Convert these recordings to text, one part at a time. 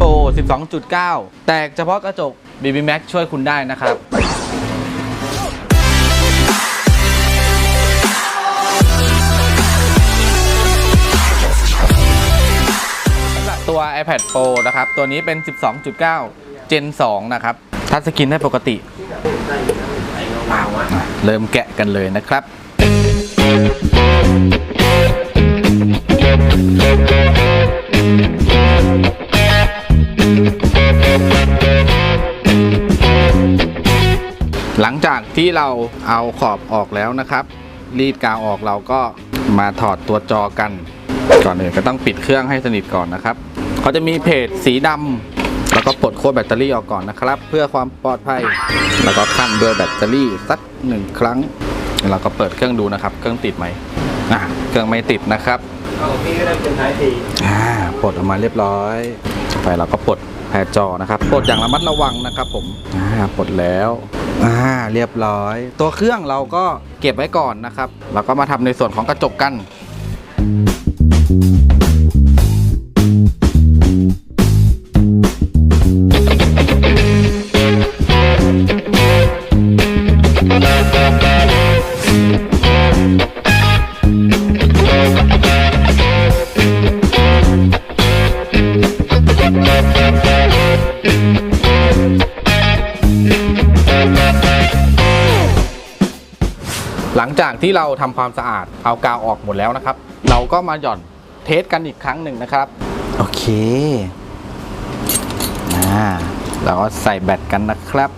Pro 12.9 แตกเฉพาะกระจก BB Max ช่วยคุณได้นะครับสำหรับตัว iPad Pro นะครับ ตัวนี้เป็น 12.9 Gen 2 นะครับ ทัชสกรีนได้ปกติ เริ่มแกะกันเลยนะครับห ที่เราเอาขอบออกแล้วนะครับ รีดกาวออกเราก็มาถอดตัวจอกัน ก่อนอื่นก็ต้องปิดเครื่องให้สนิทก่อนนะครับเขาจะมีเพจสีดำแล้วก็ปลดขั้วแบตเตอรี่ออกก่อนนะครับ เพื่อความปลอดภัย แล้วก็คั่นด้วยแบตเตอรี่สักหนึ่งครั้งแล้วเราก็เปิดเครื่องดูนะครับ เครื่องติดไหมอะเครื่องไม่ติดนะครับเอาพี่ก็ได้เป็นท้ายทีอ่าปลดออกมาเรียบร้อยต่อไปเราก็ปลด แพรจอนะครับปลดอย่างระมัดระวังนะครับผมอ่าปลดแล้วอ่าเรียบร้อย ตัวเครื่องเราก็เก็บไว้ก่อนนะครับเราก็มาทำในส่วนของกระจกกัน หลังจากที่เราทำความสะอาดเอากาวออกหมดแล้วนะครับ เราก็มาหย่อนเทสกันอีกครั้งหนึ่งนะครับ โอเคอ่าเราก็ใส่แบตกันนะครับ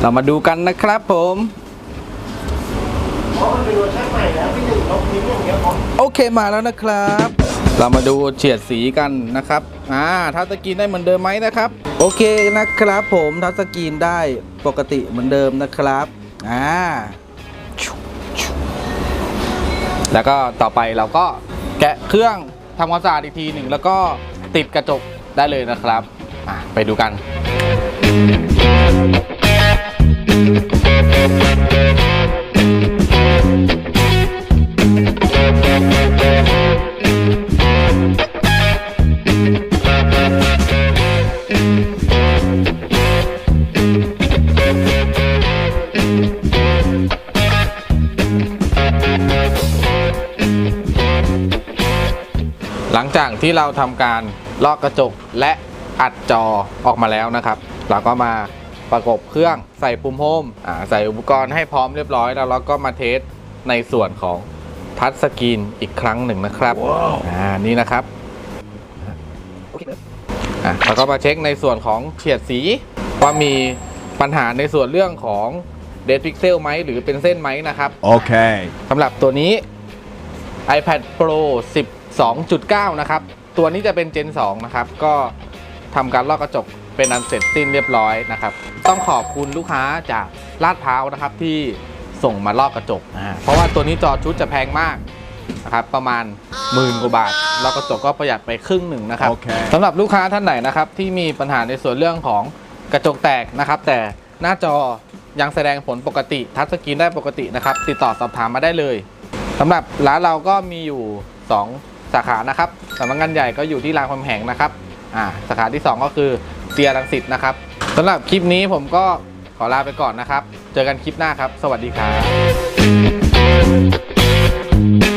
เรามาดูกันนะครับผมเพราะมันเป็นเวอร์ชันใหม่แล้วพี่หนึ่งเขาพิมพ์อย่างเงี้ยของโอเคมาแล้วนะครับ เรามาดูเฉียดสีกันนะครับอ่าทัชสกรีนได้เหมือนเดิมไหมนะครับ โอเคนะครับผมทัชสกรีนได้ปกติเหมือนเดิมนะครับอ่าแล้วก็ต่อไปเราก็แกะเครื่องทำความสะอาดอีกทีหนึ่งแล้วก็ติดกระจกได้เลยนะครับอะไปดูกัน หลังจากที่เราทำการลอกกระจกและอัดจอออกมาแล้วนะครับ เราก็มาประกบเครื่องใส่ปุ่มโฮมอ่าใส่อุปกรณ์ให้พร้อมเรียบร้อยแล้วเราก็มาเทสในส่วนของทัชสกรีนอีกครั้งหนึ่งนะครับอ่านี่นะครับอะแล้วก็มาเช็คในส่วนของเฉียดสี ว่ามีปัญหาในส่วนเรื่องของเด d พิกเซลไหมหรือเป็นเส้นไหมนะครับ Okay. สำหรับตัวนี้ iPad Pro 12.9 นะครับ ตัวนี้จะเป็น Gen 2 นะครับ ก็ทำการลอกกระจกเป็นอันเสร็จสิ้นเรียบร้อยนะครับ ต้องขอบคุณลูกค้าจากลาดพร้าวนะครับที่ส่งมาลอกกระจกอ่าเพราะว่าตัวนี้จอชุดจะแพงมากนะครับประมาณหมื่นกว่าบาทลอกกระจกก็ประหยัดไปครึ่งหนึ่งนะครับโอเคสำหรับลูกค้าท่านไหนนะครับที่มีปัญหาในส่วนเรื่องของกระจกแตกนะครับ แต่หน้าจอยังแสดงผลปกติทัชสกรีนได้ปกตินะครับ ติดต่อสอบถามมาได้เลยสำหรับร้านเราก็มีอยู่ 2 สาขานะครับสำนักงานใหญ่ก็อยู่ที่รามคำแหงนะครับอ่าสาขาที่ 2 ก็คือเตียรังสิตนะครับสำหรับคลิปนี้ผมก็ขอลาไปก่อนนะครับ เจอกันคลิปหน้าครับ สวัสดีครับ